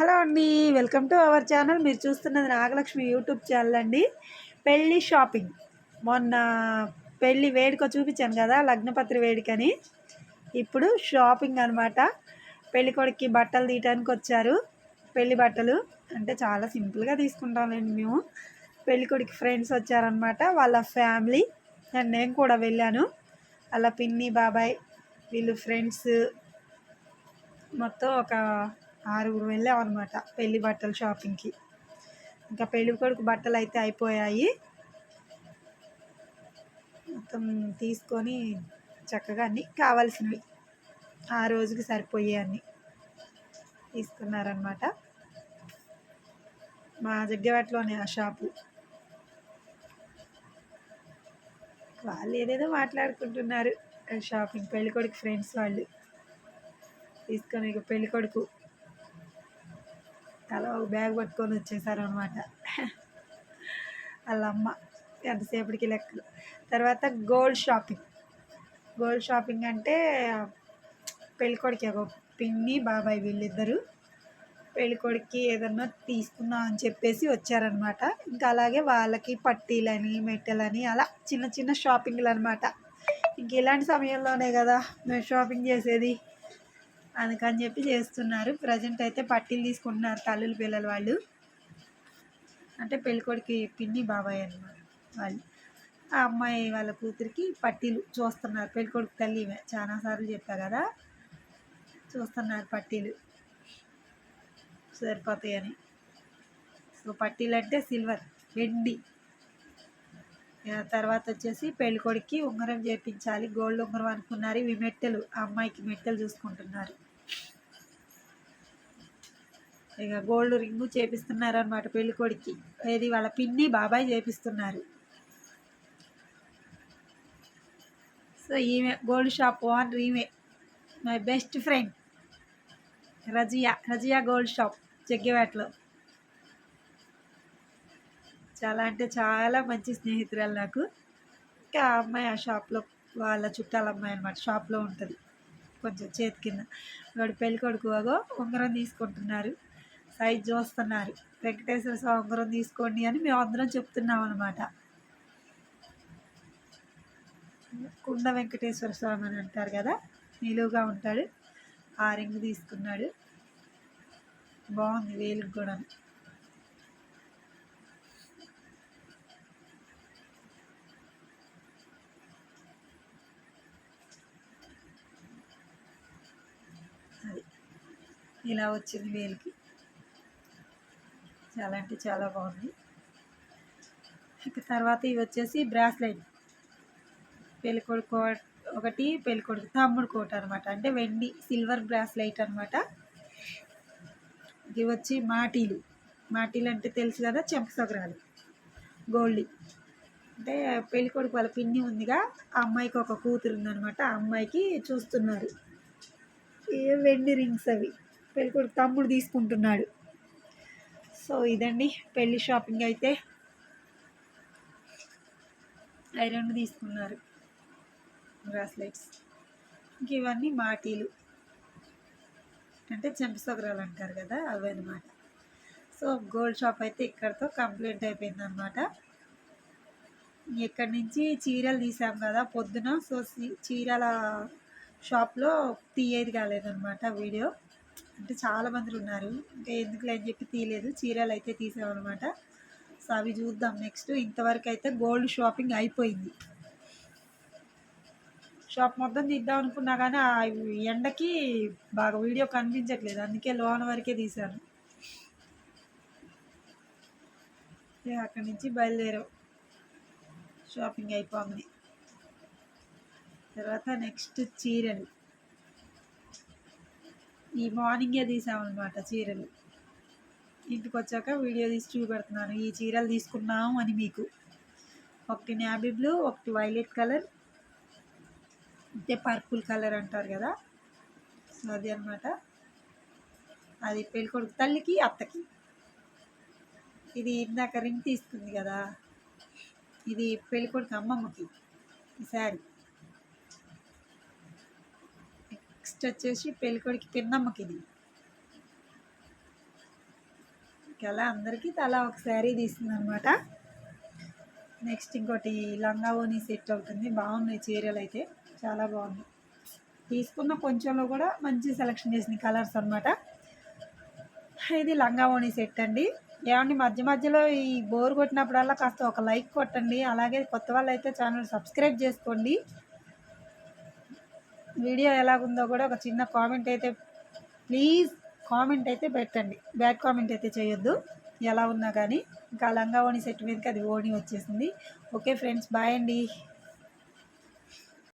Hello అండి welcome to our channel. మీరు చూస్తున్నది నాగలక్ష్మి యూట్యూబ్ ఛానల్ అండి. పెళ్ళి షాపింగ్. మొన్న పెళ్ళి వేడుక చూపించాను కదా లగ్నపత్రి వేడుకని. ఇప్పుడు షాపింగ్ అనమాట పెళ్ళి కొడుక్కి బట్టలు తీయటానికి వచ్చారు. పెళ్ళి బట్టలు అంటే చాలా సింపుల్గా తీసుకుంటామండి మేము. పెళ్ళి కొడుకు ఫ్రెండ్స్ వచ్చారనమాట వాళ్ళ ఫ్యామిలీ. అండ్ నేను కూడా వెళ్ళాను. అలా పిన్ని బాబాయ్ వీళ్ళు ఫ్రెండ్స్. మొత్తం ఒక ఆరుగురు వెళ్ళాం అనమాట పెళ్ళి బట్టల షాపింగ్కి. ఇంకా పెళ్ళి కొడుకు బట్టలు అయితే అయిపోయాయి. మొత్తం తీసుకొని చక్కగా అన్నీ కావాల్సినవి ఆ రోజుకి సరిపోయే అన్నీ తీసుకున్నారనమాట మా జగ్గవట్లోనే ఆ షాపు. వాళ్ళు ఏదేదో మాట్లాడుకుంటున్నారు. షాపింగ్ పెళ్ళికొడుకు ఫ్రెండ్స్ వాళ్ళు. తీసుకొని ఇక పెళ్ళికొడుకు తల ఒక బ్యాగ్ పట్టుకొని వచ్చేసారు అనమాట వాళ్ళ అమ్మ ఎంతసేపటికి లెక్కలు. తర్వాత గోల్డ్ షాపింగ్. గోల్డ్ షాపింగ్ అంటే పెళ్ళికొడికి ఒక పిన్ని బాబాయ్ వీళ్ళిద్దరు పెళ్ళికొడికి ఏదన్నా తీసుకుందాం అని చెప్పేసి వచ్చారనమాట ఇంకా అలాగే వాళ్ళకి పట్టీలని మెట్టెలని అలా చిన్న చిన్న షాపింగ్లు అనమాట ఇంక ఇలాంటి సమయంలోనే కదా మేము షాపింగ్ చేసేది. అందుకని చెప్పి చేస్తున్నారు. ప్రజెంట్ అయితే పట్టీలు తీసుకుంటున్నారు తల్లులు పిల్లలు వాళ్ళు. అంటే పెళ్ళికొడికి పిన్ని బాబాయ్ అనమాట వాళ్ళు. ఆ అమ్మాయి వాళ్ళ కూతురికి పట్టీలు చూస్తున్నారు. పెళ్ళికొడుకు తల్లి చాలాసార్లు చెప్పా కదా. చూస్తున్నారు పట్టీలు. సరిపోతాయని. సో పట్టీలు అంటే సిల్వర్ వెండి. తర్వాత వచ్చేసి పెళ్ళికొడికి ఉంగరం చేపించాలి. గోల్డ్ ఉంగరం అనుకున్నారు. ఇవి మెట్టెలు. ఆ అమ్మాయికి మెట్టెలు చూసుకుంటున్నారు. ఇక గోల్డ్ రింగు చేపిస్తున్నారు అనమాట పెళ్ళికొడికి ఏది వాళ్ళ పిన్ని బాబాయ్ చేపిస్తున్నారు. సో ఈమె గోల్డ్ షాప్ ఓనర్ ఈమె. My best friend. Razia Razia gold shop జగ్గేవాటలో. చాలా అంటే చాలా మంచి స్నేహితురాలు నాకు. ఇంకా ఆ అమ్మాయి ఆ షాప్లో వాళ్ళ చుట్టాల అమ్మాయి అనమాట షాప్లో ఉంటుంది. కొంచెం చేతి కింద. వాడు పెళ్ళి కొడుకు అగో ఉంగరం తీసుకుంటున్నారు. సైజ్ చూస్తున్నారు. వెంకటేశ్వర స్వామి ఉంగరం తీసుకోండి అని మేము అందరం చెప్తున్నాం అనమాట కుండ వెంకటేశ్వర స్వామి అని అంటారు కదా నిలువుగా ఉంటాడు. ఆ రింగ్ తీసుకున్నాడు. బాగుంది వేలుకి కూడా. అది. ఇలా వచ్చింది వేలికి. చాలా అంటే చాలా బాగుంది. ఇక తర్వాత ఇవి వచ్చేసి బ్రాస్లెట్. పెళ్ళికొడుకు ఒకటి పెళ్ళికొడుకు తమ్ముడు కోట అనమాట అంటే వెండి సిల్వర్ బ్రాస్లైట్ అనమాట ఇవి వచ్చి మాటీలు. మాటీలు అంటే తెలుసు కదా చెంపసగరాలు గోల్డ్. అంటే పెళ్ళికొడుకు వాళ్ళ పిన్ని ఉందిగా ఆ అమ్మాయికి ఒక కూతురు ఉందనమాట ఆ అమ్మాయికి చూస్తున్నారు. ఏ వెండి రింగ్స్ అవి. పెళ్ళికొడుకు తమ్ముడు తీసుకుంటున్నాడు. సో ఇదండి పెళ్ళి షాపింగ్ అయితే. ఐరన్ తీసుకున్నారు. బ్రాస్లెట్స్ ఇంక ఇవన్నీ మాటీలు అంటే చెంపసొగరాలు అంటారు కదా అవి అనమాట సో గోల్డ్ షాప్ అయితే ఇక్కడతో కంప్లీట్ అయిపోయింది అనమాట ఇక్కడి నుంచి చీరలు తీసాం కదా పొద్దున. సో చీరల షాప్లో తీయేది కాలేదనమాట వీడియో. అంటే చాలా మంది ఉన్నారు. ఇంకా ఎందుకు అని చెప్పి తీయలేదు. చీరలు అయితే తీసామన్నమాట సో అవి చూద్దాం నెక్స్ట్ ఇంతవరకు అయితే గోల్డ్ షాపింగ్ అయిపోయింది. షాప్ మొత్తం తీద్దాం అనుకున్నా కానీ ఆ ఎండకి బాగా వీడియో కనిపించట్లేదు. అందుకే లోన్ వరకే తీశాను. అక్కడి నుంచి బయలుదేరాం. షాపింగ్ అయిపోయింది తర్వాత నెక్స్ట్ చీరలు. ఈ మార్నింగే తీసామన్నమాట చీరలు. ఇంటికి వచ్చాక వీడియో తీసి చూపెడుతున్నాను. ఈ చీరలు తీసుకున్నాము అని మీకు. ఒకటి నాబీ బ్లూ ఒకటి వైలెట్ కలర్. అంటే పర్పుల్ కలర్ అంటారు కదా. సో అది అనమాట అది పెళ్ళికొడుకు తల్లికి అత్తకి. ఇది ఇందాక రింగ్ తీసుకుంది కదా. ఇది పెళ్ళికొడుకు అమ్మమ్మకి ఈ శారీ. నెక్స్ట్ వచ్చేసి పెళ్ళికొడికి పిన్నమ్మకి ఇది అలా అందరికీ తలా ఒక శారీ తీసిందనమాట. అనమాట నెక్స్ట్ ఇంకోటి లంగా ఓని సెట్ అవుతుంది. బాగున్నాయి చీరలు అయితే చాలా బాగున్నాయి. తీసుకున్న కొంచెంలో కూడా మంచి సెలెక్షన్ చేసిన కలర్స్ అనమాట ఇది లంగా ఓని సెట్ అండి. ఏమండి మధ్య మధ్యలో ఈ బోర్ కొట్టినప్పుడల్లా కాస్త ఒక లైక్ కొట్టండి. అలాగే కొత్త వాళ్ళు అయితే ఛానల్ సబ్స్క్రైబ్ చేసుకోండి. వీడియో ఎలాగుందో కూడా ఒక చిన్న కామెంట్ అయితే ప్లీజ్ కామెంట్ అయితే పెట్టండి. బ్యాడ్ కామెంట్ అయితే చేయొద్దు. ఎలా ఉన్నా కానీ. ఇంకా లంగా ఓణి సెట్ మీదకి అది ఓణి వచ్చేసింది. ఓకే ఫ్రెండ్స్ బాయ్ అండి.